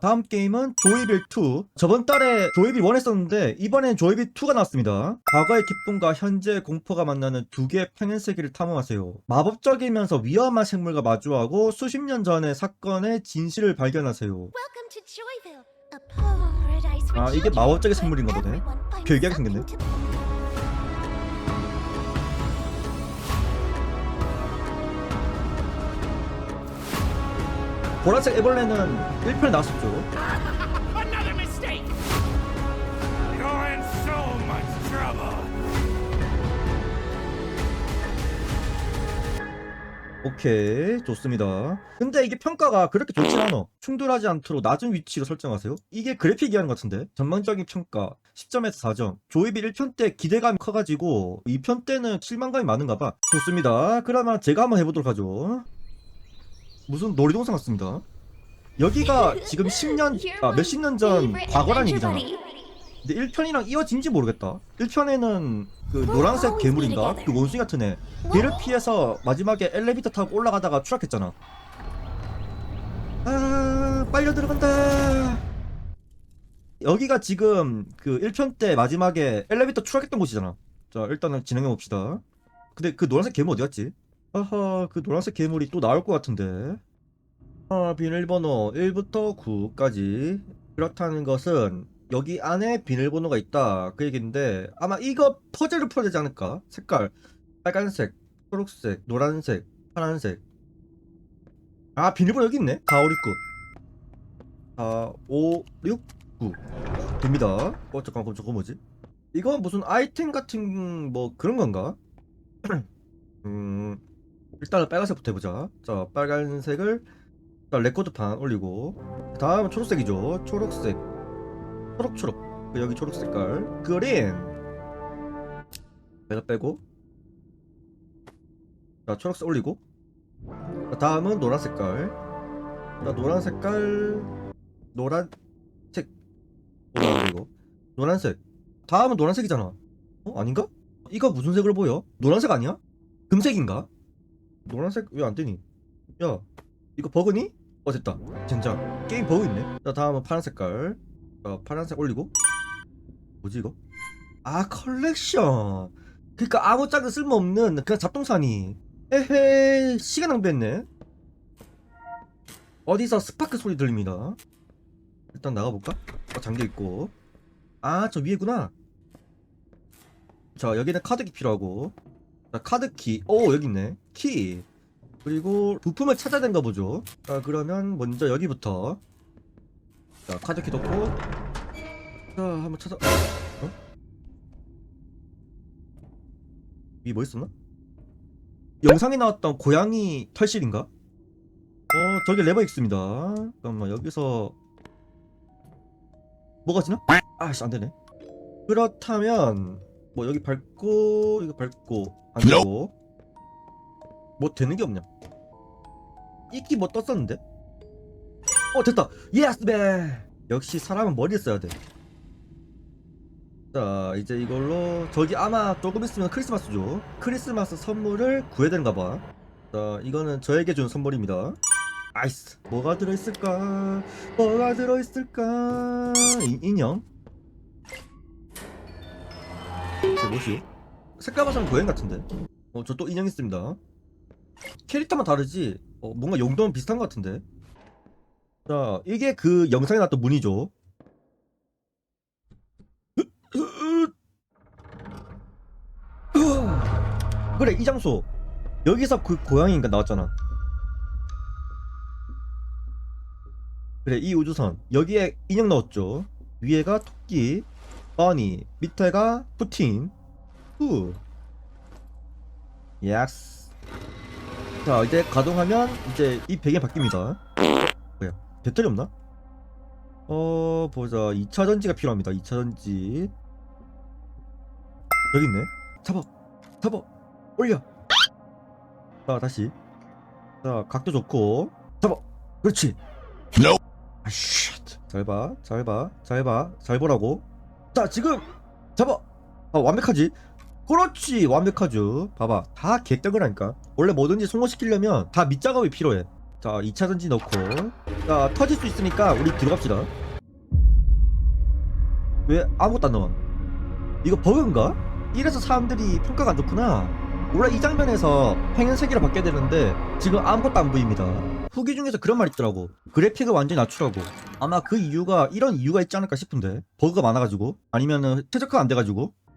다음 게임은 조이빌 2. 저번 달에 조이빌 1 했었는데 이번엔 조이빌 2가 나왔습니다. 과거의 기쁨과 현재의 공포가 만나는 두 개의 평행 세계를 탐험하세요. 마법적이면서 위험한 생물과 마주하고 수십 년 전의 사건의 진실을 발견하세요. 아, 이게 마법적인 생물인가 보네. 별개하게 생겼네. 보라색 애벌레는 1편에 나왔었죠. 오케이 좋습니다. 근데 이게 평가가 그렇게 좋진 않아. 충돌하지 않도록 낮은 위치로 설정하세요. 이게 그래픽이 하는 것 같은데? 전망적인 평가. 10점에서 4점. 조이비 1편 때 기대감이 커가지고 2편 때는 실망감이 많은가 봐. 좋습니다. 그러면 제가 한번 해보도록 하죠 무슨 놀이동산 같습니다. 여기가 지금 10년 You're 아 몇십 년 전 과거란 얘기잖아. 근데 1편이랑 이어진지 모르겠다. 1편에는 그 노란색 괴물인가? 그 원숭이 같은 애. 걔를 피해서 마지막에 엘리베이터 타고 올라가다가 추락했잖아. 아 빨려 들어간다. 여기가 지금 그 1편 때 마지막에 엘리베이터 추락했던 곳이잖아. 자 일단은 진행해 봅시다. 근데 그 노란색 괴물 어디 갔지? 아하 그 노란색 괴물이 또 나올 것 같은데. 아 비밀번호 1부터 9까지. 그렇다는 것은 여기 안에 비밀번호가 있다. 그 얘기인데 아마 이거 퍼즐을 풀어야 되지 않을까? 색깔. 빨간색, 초록색, 노란색, 파란색. 아 비밀번호 여기 있네. 4, 5, 6, 9 4, 5, 6, 9 됩니다. 어 잠깐 그럼 저거 뭐지? 이건 무슨 아이템 같은 뭐 그런 건가? 음 일단은 빨간색부터 해보자. 자 빨간색을 일단 레코드판 올리고. 다음은 초록색이죠. 초록색. 초록초록. 그 여기 초록 색깔. 그린. 내가 빼고. 자 초록색 올리고. 자, 다음은 노란 색깔. 자 노란 색깔. 노란색. 노란 그리고. 노란색. 다음은 노란색이잖아. 어 아닌가? 이거 무슨 색으로 보여? 노란색 아니야? 금색인가? 노란색 왜안 되니? 야 이거 버그니? 어 됐다. 젠장. 게임 버그 있네. 자 다음은 파란 색깔. 자 파란색 올리고. 뭐지 이거? 아 컬렉션. 그니까 아무 짝은 쓸모없는 그냥 잡동사니. 에헤 시간 낭비했네. 어디서 스파크 소리 들립니다. 일단 나가볼까? 어, 잠겨있고. 아 저 위에구나. 자 여기는 카드키 필요하고. 자 카드키. 오 여기 있네 키 그리고 부품을 찾아야 되는가 보죠 자 그러면 먼저 여기부터 자 카드키 넣고 자 한번 찾아 어? 이뭐 있었나? 영상에 나왔던 고양이 털실인가? 어 저기 레버 있습니다 잠깐만 여기서 뭐가 지나? 아씨 안되네 그렇다면 뭐 여기 밟고 이거 밟고 안 되고 뭐 되는 게 없냐 이끼 뭐 떴었는데? 어 됐다 예스 배 역시 사람은 머리를 써야 돼. 자 이제 이걸로 저기 아마 조금 있으면 크리스마스죠. 크리스마스 선물을 구해야 되는가 봐. 자 이거는 저에게 준 선물입니다. 아이스 뭐가 들어있을까? 뭐가 들어있을까? 이, 인형? 제 뭐시오? 색깔 봐서는 고양 같은데. 어저 또 인형 있습니다. 캐릭터만 다르지. 어 뭔가 용도는 비슷한 것 같은데. 자, 이게 그 영상에 나왔던 문이죠. 그래, 이 장소. 여기서 그 고양이인가 나왔잖아. 그래, 이 우주선. 여기에 인형 넣었죠. 위에가 토끼, 버니, 밑에가 푸틴, 후. 예스. 자, 이제 가동하면 이제 이 베개 바뀝니다. 뭐야? 배터리 없나? 어 보자. 2차 전지가 필요합니다. 2차 전지. 여기 있네. 잡아. 잡아. 올려. 자 다시. 자 각도 좋고. 잡아. 그렇지. No. 아쉣 잘봐. 잘 봐. 잘 봐. 잘 보라고. 자 지금! 잡아! 아 완벽하지 그렇지 완벽하죠. 봐봐 다 개떡을 하니까. 원래 뭐든지 성공시키려면 다 밑작업이 필요해. 자 2차 전지 넣고. 자 터질 수 있으니까 우리 뒤로 갑시다. 왜 아무것도 안 나와? 이거 버그인가? 이래서 사람들이 평가가 안 좋구나. 원래 이 장면에서 행연세계로 바뀌어야 되는데 지금 아무것도 안 보입니다. 후기 중에서 그런 말 있더라고. 그래픽을 완전히 낮추라고. 아마 그 이유가 이런 이유가 있지 않을까 싶은데. 버그가 많아가지고? 아니면은 최적화가 안 돼가지고? 음,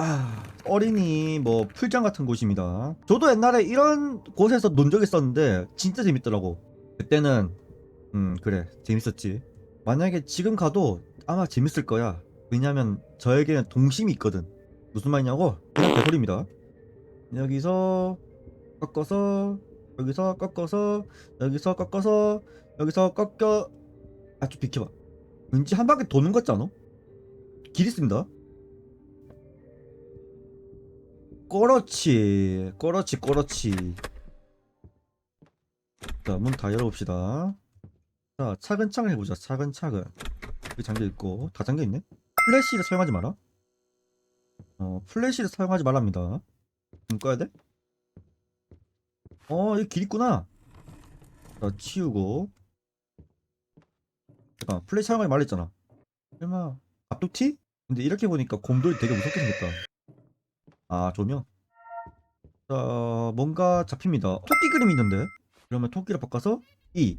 아 어린이 뭐 풀장 같은 곳입니다. 저도 옛날에 이런 곳에서 논 적이 있었는데 진짜 재밌더라고. 그때는 음 그래 재밌었지. 만약에 지금 가도 아마 재밌을 거야. 왜냐면 저에게는 동심이 있거든. 무슨 말이냐고? 그냥 개소리입니다. 여기서 꺾어서 여기서 꺾어서 여기서 꺾어서 여기서 꺾여. 아 좀 비켜봐. 왠지 한 바퀴 도는 것 같지 않아? 길 있습니다 꼬렇지 꼬렇지 꼬렇지 자 문 다 열어봅시다. 자 차근차근 해보자 차근차근. 여기 잠겨있고. 다 잠겨있네? 플래시를 사용하지 마라. 어 플래시를 사용하지 말랍니다. 문 꺼야 돼? 어 여기 길 있구나. 자 치우고. 잠깐 플래시 사용하지 말랬잖아. 설마 앞도티? 근데 이렇게 보니까 곰돌이 되게 무섭게 생겼다 아 조명? 자 뭔가 잡힙니다. 토끼 그림이 있는데? 그러면 토끼를 바꿔서 E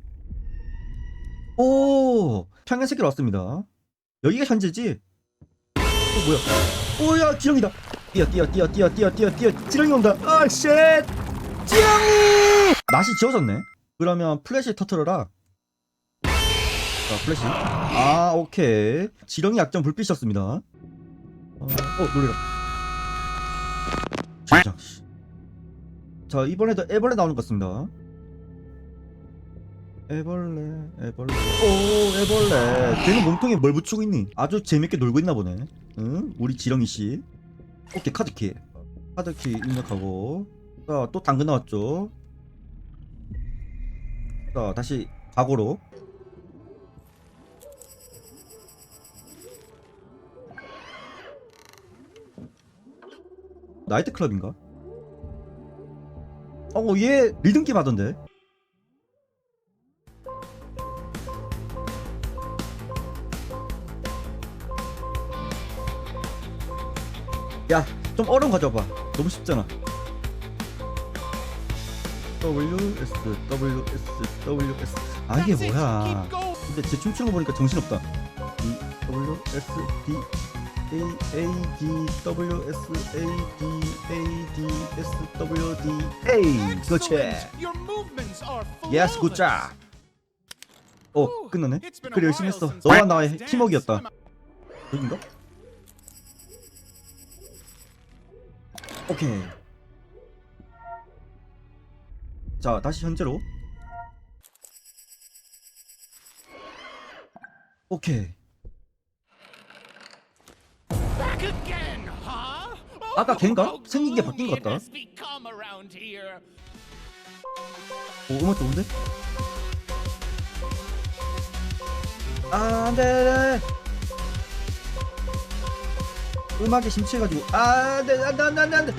오! 평행세계로 왔습니다. 여기가 현재지? 어 뭐야? 오야 지렁이다. 뛰어 뛰어 뛰어 뛰어 뛰어 뛰어 뛰어. 지렁이 온다. 아쉣! 지렁이! 낫이 지워졌네. 그러면 플래시 터트려라. 자 플래시. 아 오케이. 지렁이 약점 불빛이었습니다. 어, 어 놀래라 씨. 자 이번에도 애벌레 나오는 것 같습니다. 애벌레 애벌레. 오 애벌레. 걔는 몸통에 뭘 붙이고 있니? 아주 재밌게 놀고 있나 보네. 응? 우리 지렁이씨. 오케이 카드키. 카드키 입력하고. 자또 당근 나왔죠? 자 다시 과거로 나이트 클럽인가? 어, 얘 리듬 게임 하던데. 야, 좀 어려운 거 가져봐. 너무 쉽잖아. W S W S W S. 아 이게 뭐야? 근데 제 춤추는 거 보니까 정신 없다. E W S D A D W S A D A D S W D A 그렇지. 예스 굿자. 어 끝나네. 그래 열심히 했어. 너와 나의 팀워크였다. 여긴가? 오케이. 자 다시 현재로. 오케이. 아까 걘가? 생긴 게 바뀐 것 같다. 오, 음악 좋은데? 아, 안 돼. 음악에 심취해가지고. 아, 안 돼, 안 돼, 안 돼, 안 돼,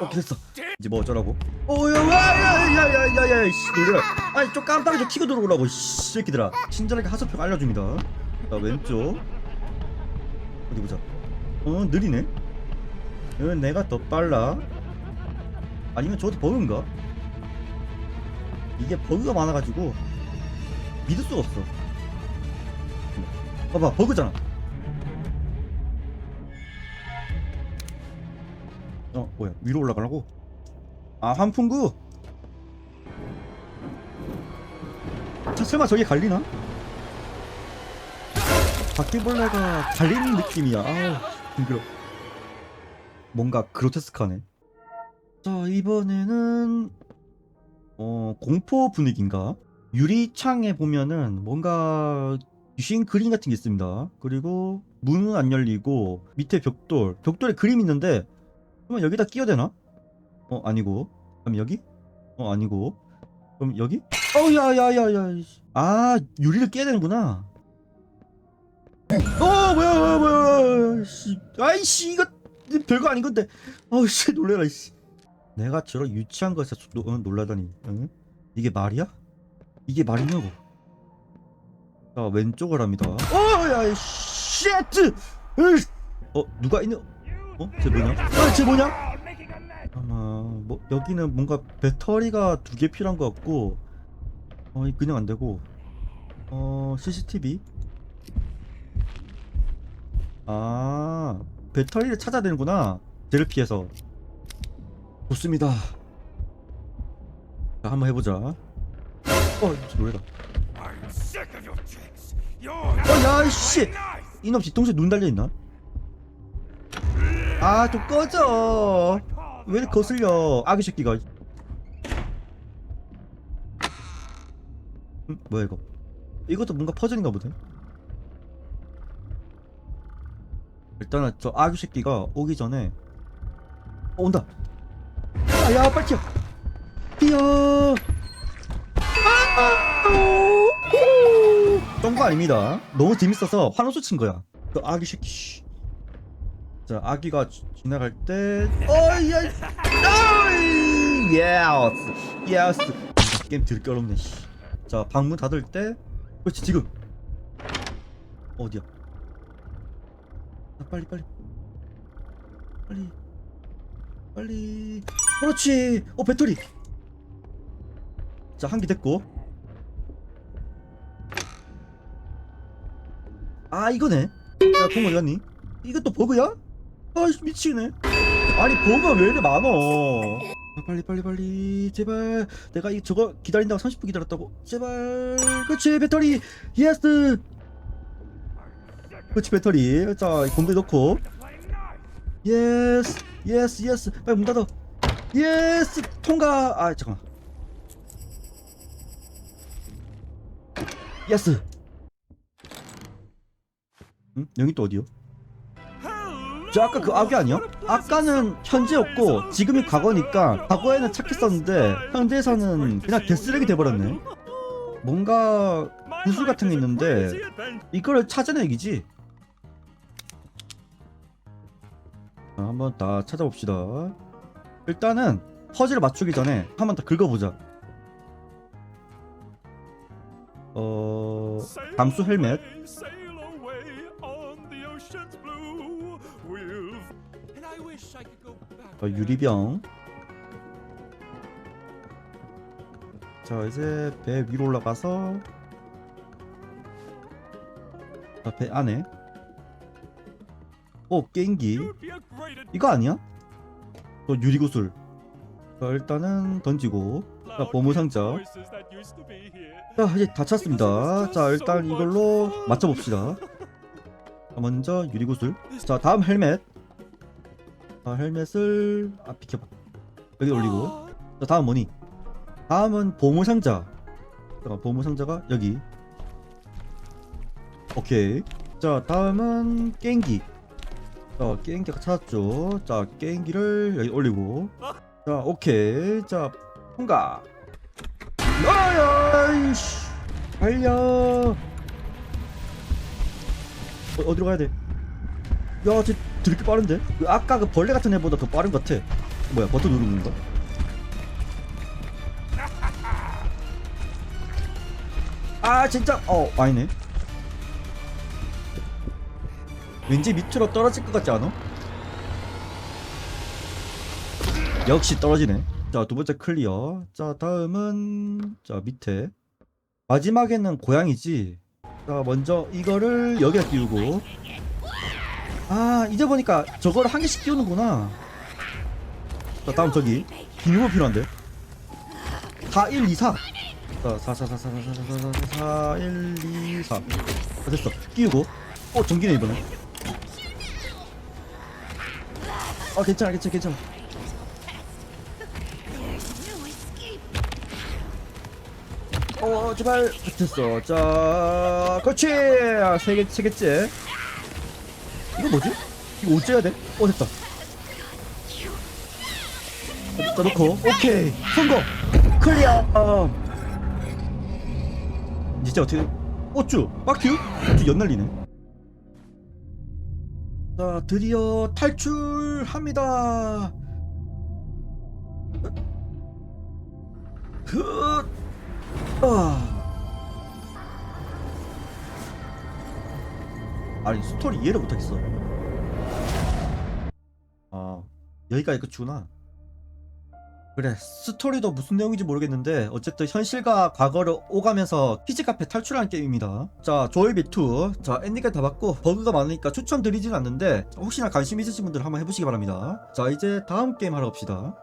오케이, 됐어. 이제 뭐 어쩌라고? 오야야야야야야야 씨 놀래라 아니 좀 깜빡이 좀 키고 들어오라고 이 새끼들아. 친절하게 하소평 알려줍니다. 자 왼쪽. 어디 보자. 어 느리네? 어, 내가 더 빨라? 아니면 저도 버그인가? 이게 버그가 많아가지고 믿을 수가 없어. 봐봐 버그잖아 어 뭐야? 위로 올라가려고? 아 환풍구? 자 설마 저게 갈리나? 바퀴벌레가 갈리는 느낌이야. 아우 징그러 뭔가 그로테스크하네. 자 이번에는 어 공포 분위기인가? 유리창에 보면은 뭔가 귀신 그림 같은 게 있습니다. 그리고 문은 안 열리고 밑에 벽돌 벽돌에 그림 있는데 그러면 여기다 끼워대나? 어 아니고 그럼 여기? 어 아니고 그럼 여기? 어 야야야야 아 유리를 깨야 되는구나 어 뭐야 뭐야 뭐야 씨 아이씨 이거 별거 아닌 건데 어씨 놀래라 씨 내가 저런 유치한 노- 어, 놀라다니 응? 이게 말이야? 이게 말이냐고 자 왼쪽을 합니다 어야 쉣! 어 누가 있는 어? 쟤 뭐냐? 아 쟤 뭐냐? 아마 뭐 여기는 뭔가 배터리가 두 개 필요한 것 같고 어이 그냥 안 되고 어 CCTV 아 배터리를 찾아야 되는구나 쟤를 피해서 좋습니다 자 한번 해보자 어 노래다 어 야이씨 이놈 뒤통수에 눈 달려있나? 아 좀 꺼져. 왜 이렇게 거슬려? 아기 새끼가. 음, 뭐야 이거? 이것도 뭔가 퍼즐인가 보네. 일단은 저 아기 새끼가 오기 전에 어, 온다. 아 야 빨리 튀어. 뛰어. ton거 아닙니다. 너무 재밌어서 환호수 친 거야. 그 아기 새끼 씨. 자 아기가 지- 지나갈 때 어이야 어이! 예스! 예스! 게임 들껴롭네 씨. 자 방문 닫을 때 그렇지 지금! 어디야? 아, 빨리 빨리. 빨리. 빨리. 그렇지! 어 배터리! 자 한 개 됐고. 아 이거네. 야공 어디 갔니? 이것도 버그야 아이씨 미치네. 아니 버그가 왜 이렇게 많어 아, 빨리 빨리 빨리. 제발. 내가 이 저거 기다린다고 30분 기다렸다고. 제발. 그렇지 배터리. 예스 그렇지 배터리. 자 공대 넣고. 예스 예스 예스 빨리 문 닫아. 예스 통과. 아 잠깐만. 예스 응? 여기 또 어디요? 저 아까 그 악이 아니야? 아까는 현재였고 지금이 과거니까 과거에는 착했었는데 현재에서는 그냥 개쓰레기 돼버렸네. 뭔가 구슬 같은 게 있는데 이거를 찾아내 얘기지. 자, 한번 다 찾아봅시다. 일단은 퍼즐을 맞추기 전에 한번더 긁어보자. 어... 감수 헬멧 어, 유리병. 자 이제 배 위로 올라가서 자, 배 안에. 오 게임기. 이거 아니야? 또 유리구슬. 자 일단은 던지고. 자 보물상자. 자 이제 다 찼습니다. 자 일단 이걸로 맞춰봅시다. 자, 먼저 유리구슬. 자 다음 헬멧 자 헬멧을 아 비켜봐. 여기 올리고. 자 다음 뭐니? 다음은 보물상자. 자 보물상자가 여기. 오케이. 자 다음은 게임기. 자 게임기가 찾았죠? 자 게임기를 여기 올리고. 자 오케이. 자 통과. 아야이씨! 달려. 어, 어디로 가야 돼? 야쟤 되게 빠른데? 그 아까 그 벌레 같은 애보다 더 빠른 것 같아. 뭐야 버튼 누르는 건가? 아 진짜. 어 아니네. 왠지 밑으로 떨어질 것 같지 않아? 역시 떨어지네. 자 두 번째 클리어. 자 다음은 자 밑에. 마지막에는 고양이지. 자 먼저 이거를 여기다 띄우고 아 이제 보니까 저거를 한 개씩 띄우는구나. 자 다음 저기. 비밀번 필요한데? 4 1 2 4 자, 4 4 4 4 4 4 4 4 4 1 2 4 자, 됐어. 끼우고. 어 전기네 이번에. 아 괜찮아 괜찮아 괜찮아. escape. 어 제발. 됐어. 자 그렇지. 세개 세 개째 이거 뭐지? 이거 어째야 돼? 어 됐다. 자 놓고. 오케이. 성공. 클리어. 어. 이제 어떻게 어쭈. 빡큐? 어쭈 연날리네. 자 드디어 탈출합니다. 그 아. 아니 스토리 이해를 못하겠어. 아 여기까지 끝이구나. 그래 스토리도 무슨 내용인지 모르겠는데 어쨌든 현실과 과거를 오가면서 퀴즈 카페 탈출하는 게임입니다. 자 조이비2 자 엔딩까지 다 봤고 버그가 많으니까 추천드리진 않는데 혹시나 관심 있으신 분들 한번 해보시기 바랍니다. 자 이제 다음 게임 하러 갑시다